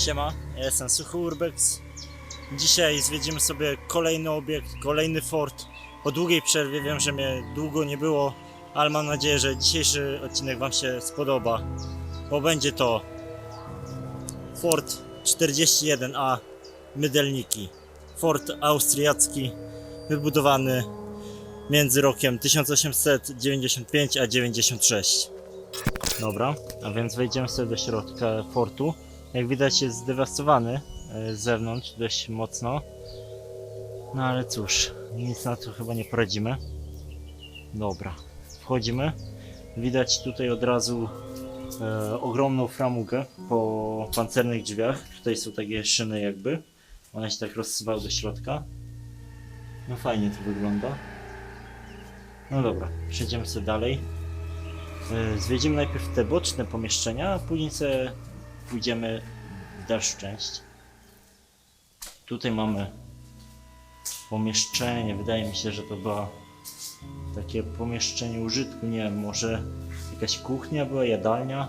Siema, ja jestem Suchy Urbex. Dzisiaj zwiedzimy sobie kolejny obiekt, kolejny fort. Po długiej przerwie wiem, że mnie długo nie było, ale mam nadzieję, że dzisiejszy odcinek Wam się spodoba, bo będzie to Fort 41A Mydelniki. Fort austriacki, wybudowany między rokiem 1895 a 96. Dobra, a więc wejdziemy sobie do środka fortu. Jak widać jest zdewastowany e, z zewnątrz dość mocno. No ale cóż, nic na to chyba nie poradzimy. Dobra, wchodzimy. Widać tutaj od razu e, ogromną framugę po pancernych drzwiach. Tutaj są takie szyny jakby. One się tak rozsywały do środka. No fajnie to wygląda. No dobra, przejdziemy sobie dalej. E, Zwiedzimy najpierw te boczne pomieszczenia, a później sobie pójdziemy w dalszą część. Tutaj mamy pomieszczenie. Wydaje mi się, że to była takie pomieszczenie użytku. Nie wiem, może jakaś kuchnia była, jadalnia,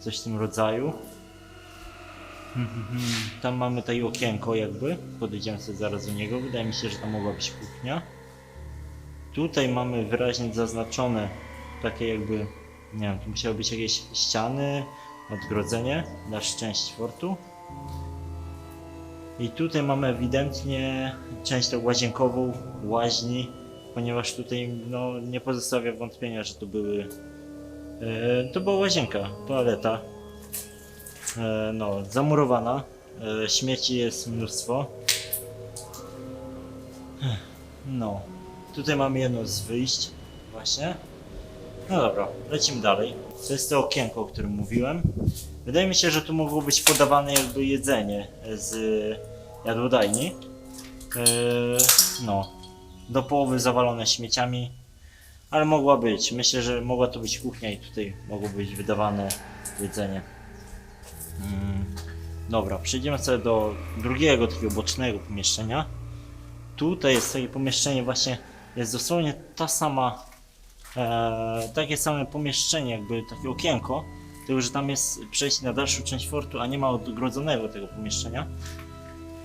coś w tym rodzaju. Tam mamy tutaj okienko jakby. Podejdziemy sobie zaraz do niego. Wydaje mi się, że tam mogła być kuchnia. Tutaj mamy wyraźnie zaznaczone takie jakby, nie wiem, tu musiały być jakieś ściany, odgrodzenie, dalsza część fortu. I tutaj mamy ewidentnie część tą łazienkową, łaźni, ponieważ tutaj no, nie pozostawia wątpienia, że to były. E, to była łazienka, toaleta. E, no, zamurowana. E, śmieci jest mnóstwo. No, tutaj mamy jedno z wyjść, właśnie. No dobra, lecimy dalej. To jest to okienko, o którym mówiłem. Wydaje mi się, że tu mogło być podawane jakby jedzenie z jadłodajni. Eee, no, do połowy zawalone śmieciami, ale mogła być. Myślę, że mogła to być kuchnia i tutaj mogło być wydawane jedzenie. Mm, dobra, przejdziemy sobie do drugiego takiego bocznego pomieszczenia. Tutaj jest takie pomieszczenie właśnie, jest dosłownie ta sama e, takie same pomieszczenie, jakby takie okienko, tylko że tam jest przejście na dalszą część fortu, a nie ma odgrodzonego tego pomieszczenia.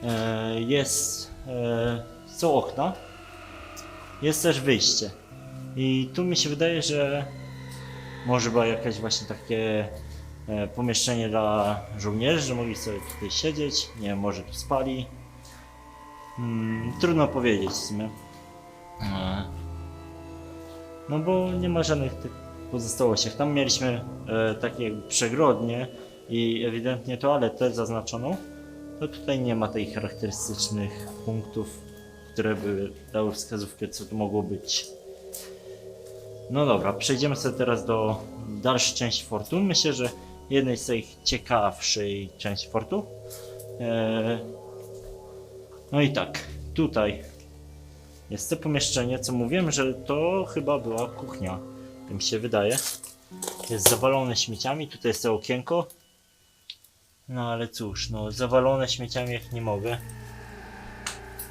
E, jest, e, są okna, jest też wyjście. I tu mi się wydaje, że może była jakaś właśnie takie e, pomieszczenie dla żołnierzy, że mogli sobie tutaj siedzieć, nie wiem, może tu spali. Hmm, trudno powiedzieć w sumie. E, no bo nie ma żadnych tych pozostałości. Tam mieliśmy e, takie przegrodnie i ewidentnie toaletę zaznaczoną. To tutaj nie ma tych charakterystycznych punktów, które by dały wskazówkę, co tu mogło być. No dobra, przejdziemy sobie teraz do dalszej części fortu. Myślę, że jednej z tych ciekawszej części fortu. E, no i tak, tutaj jest to pomieszczenie, co mówiłem, że to chyba była kuchnia. Mi się wydaje. Jest zawalone śmieciami, tutaj jest to okienko. No ale cóż, no zawalone śmieciami jak nie mogę.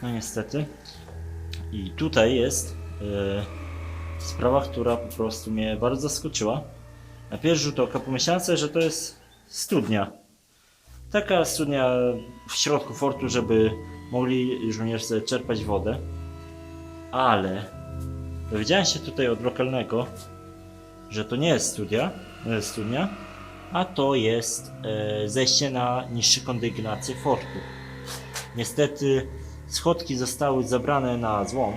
No niestety. I tutaj jest e, sprawa, która po prostu mnie bardzo zaskoczyła. Na pierwszy rzut oka pomyślałem sobie, że to jest studnia. Taka studnia w środku fortu, żeby mogli żołnierze czerpać wodę ale dowiedziałem się tutaj od lokalnego, że to nie jest studia, e, studnia, a to jest e, zejście na niższe kondygnacje fortu. Niestety schodki zostały zabrane na złom,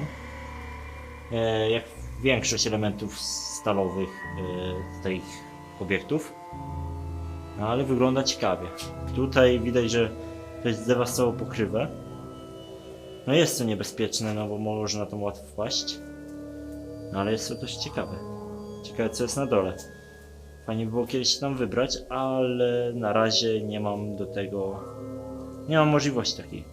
e, jak większość elementów stalowych e, tych obiektów, no, ale wygląda ciekawie. Tutaj widać, że ktoś zdewastował pokrywę. No jest to niebezpieczne, no bo można tam łatwo wpaść. No ale jest to dość ciekawe. Ciekawe co jest na dole. Fajnie by było kiedyś tam wybrać, ale na razie nie mam do tego... Nie mam możliwości takiej.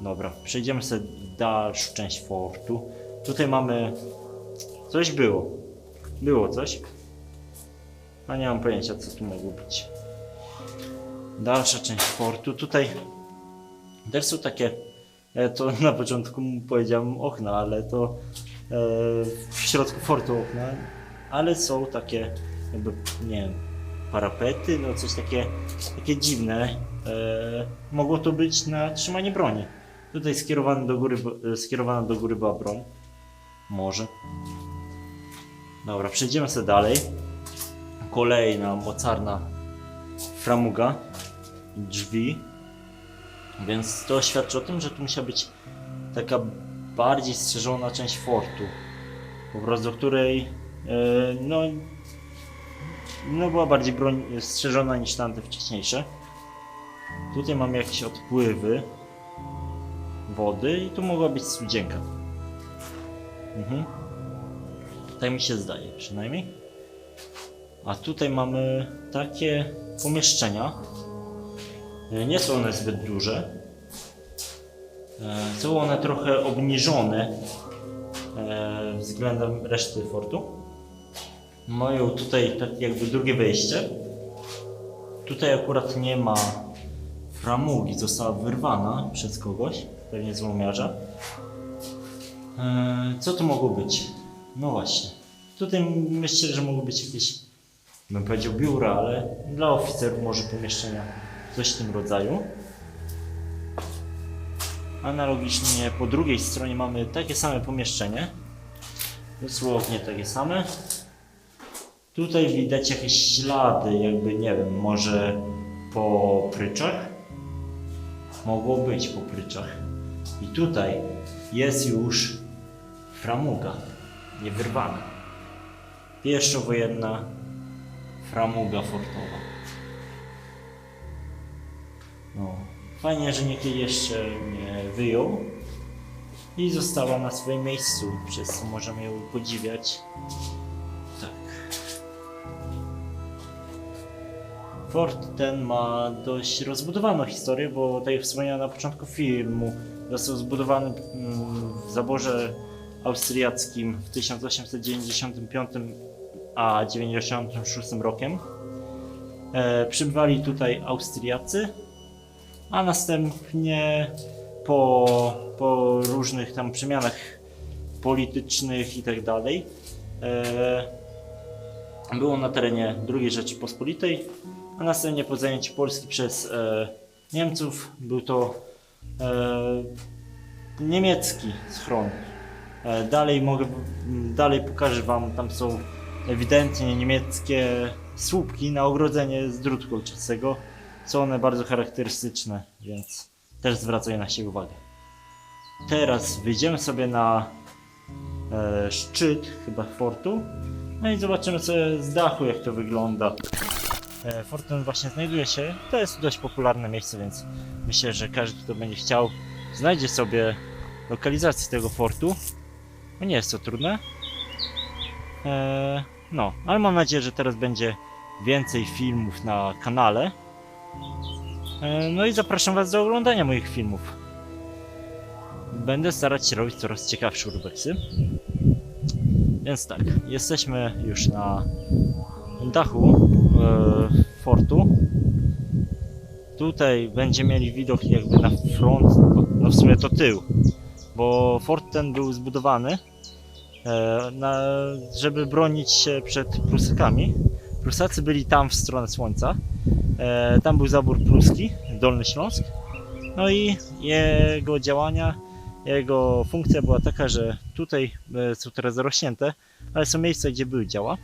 Dobra, przejdziemy sobie w dalszą część fortu. Tutaj mamy... Coś było. Było coś. A nie mam pojęcia co tu mogło być. Dalsza część fortu. Tutaj też są takie to na początku powiedziałem okna, ale to e, w środku fortu okna, ale są takie jakby, nie wiem, parapety, no coś takie, takie dziwne. E, mogło to być na trzymanie broni. Tutaj skierowane do góry, e, skierowana do góry była broń. Może. Dobra, przejdziemy sobie dalej. Kolejna mocarna framuga. Drzwi. Więc to świadczy o tym, że tu musiała być taka bardziej strzeżona część fortu. Po prostu której e, no, no była bardziej broń strzeżona niż tamte wcześniejsze. Tutaj mamy jakieś odpływy wody i tu mogła być studzienka. Mhm. Tak mi się zdaje przynajmniej. A tutaj mamy takie pomieszczenia. E, Nie są one zbyt duże. E, Są one trochę obniżone e, względem reszty fortu. Mają tutaj tak jakby drugie wejście. Tutaj akurat nie ma framugi, została wyrwana przez kogoś, pewnie złomiarza. Co to mogło być? No właśnie. Tutaj myślę, że mogły być jakieś, bym powiedział biura, ale dla oficerów może pomieszczenia, coś w tym rodzaju. Analogicznie po drugiej stronie mamy takie same pomieszczenie. Dosłownie takie same. Tutaj widać jakieś ślady, jakby nie wiem, może po pryczach? Mogło być po pryczach. I tutaj jest już framuga, niewyrwana. Pierwszowojenna framuga fortowa. No, fajnie, że nikt jej jeszcze nie wyjął i została na swoim miejscu, przez co możemy ją podziwiać. Tak. Fort ten ma dość rozbudowaną historię, bo tak jak wspomniałem na początku filmu, został zbudowany mm, w zaborze austriackim w 1895 a 96 rokiem. E, przybywali tutaj Austriacy, a następnie po, po różnych tam przemianach politycznych i tak dalej e, było na terenie II Rzeczypospolitej, a następnie po zajęciu Polski przez e, Niemców był to e, niemiecki schron. Dalej mogę, dalej pokażę Wam, tam są ewidentnie niemieckie słupki na ogrodzenie z drutu kolczastego. Są one bardzo charakterystyczne, więc też zwracaj na siebie uwagę. Teraz wyjdziemy sobie na e, szczyt chyba fortu. No i zobaczymy sobie z dachu jak to wygląda. E, Fort ten właśnie znajduje się, to jest dość popularne miejsce, więc myślę, że każdy kto będzie chciał znajdzie sobie lokalizację tego fortu. No nie jest to trudne. E, no, ale mam nadzieję, że teraz będzie więcej filmów na kanale. E, no i zapraszam Was do oglądania moich filmów. Będę starać się robić coraz ciekawsze urbexy. Więc tak, jesteśmy już na dachu e, fortu. Tutaj będziemy mieli widok jakby na front, no w sumie to tył, bo fort ten był zbudowany e, na, żeby bronić się przed Prusakami. Prusacy byli tam w stronę słońca. E, tam był zabór pruski, Dolny Śląsk. No i jego działania, jego funkcja była taka, że tutaj e, są teraz zarośnięte, ale są miejsca, gdzie były działa.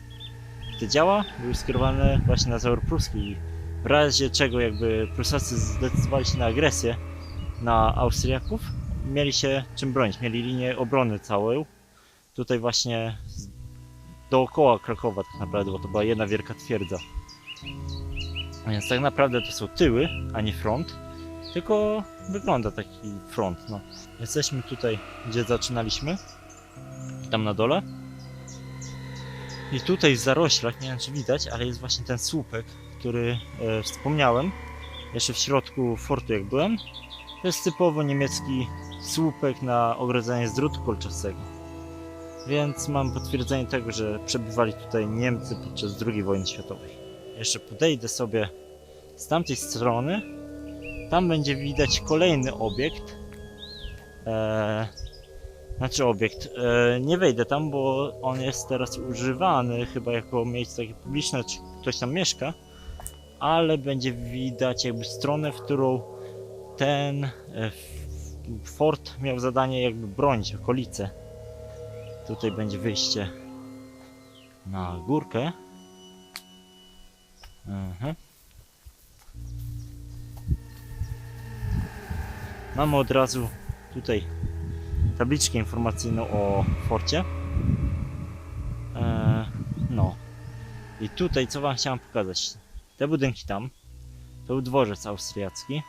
Te działa były skierowane właśnie na zabór pruski w razie czego jakby Prusacy zdecydowali się na agresję na Austriaków, mieli się czym bronić, mieli linię obrony całą. Tutaj właśnie dookoła Krakowa tak naprawdę, bo to była jedna wielka twierdza. Więc tak naprawdę to są tyły, a nie front. Tylko wygląda taki front. No. Jesteśmy tutaj, gdzie zaczynaliśmy. Tam na dole. I tutaj w zaroślach, nie wiem czy widać, ale jest właśnie ten słupek, który e, wspomniałem. Jeszcze w środku fortu jak byłem. To jest typowo niemiecki słupek na ogrodzenie z drutu kolczastego. Więc mam potwierdzenie tego, że przebywali tutaj Niemcy podczas II wojny światowej. Jeszcze podejdę sobie z tamtej strony. Tam będzie widać kolejny obiekt. Eee, znaczy obiekt. Eee, nie wejdę tam, bo on jest teraz używany chyba jako miejsce takie publiczne, czy ktoś tam mieszka. ale będzie widać jakby stronę, w którą ten e, miał zadanie jakby bronić okolice. Tutaj będzie wyjście na górkę. Mhm. Mamy od razu tutaj tabliczkę informacyjną o forcie. Eee, no. I tutaj co wam chciałem pokazać. Te budynki tam. To był dworzec austriacki.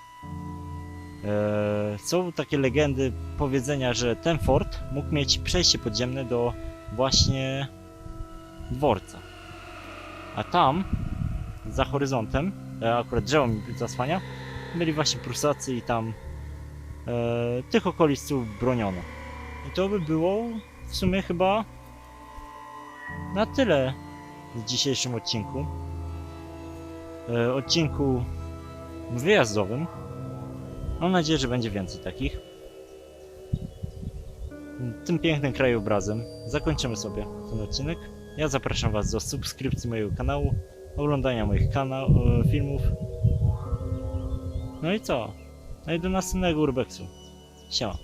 Eee, są takie legendy, powiedzenia, że ten fort mógł mieć przejście podziemne do właśnie dworca. A tam, za horyzontem, e, akurat drzewo mi zasłania, byli właśnie Prusacy i tam e, tych okolic tu broniono. I to by było w sumie chyba na tyle w dzisiejszym odcinku. E, odcinku wyjazdowym. Mam nadzieję, że będzie więcej takich. Tym pięknym krajobrazem zakończymy sobie ten odcinek. Ja zapraszam Was do subskrypcji mojego kanału, oglądania moich kanał, e, filmów. No i co? No i do następnego urbexu. Siema.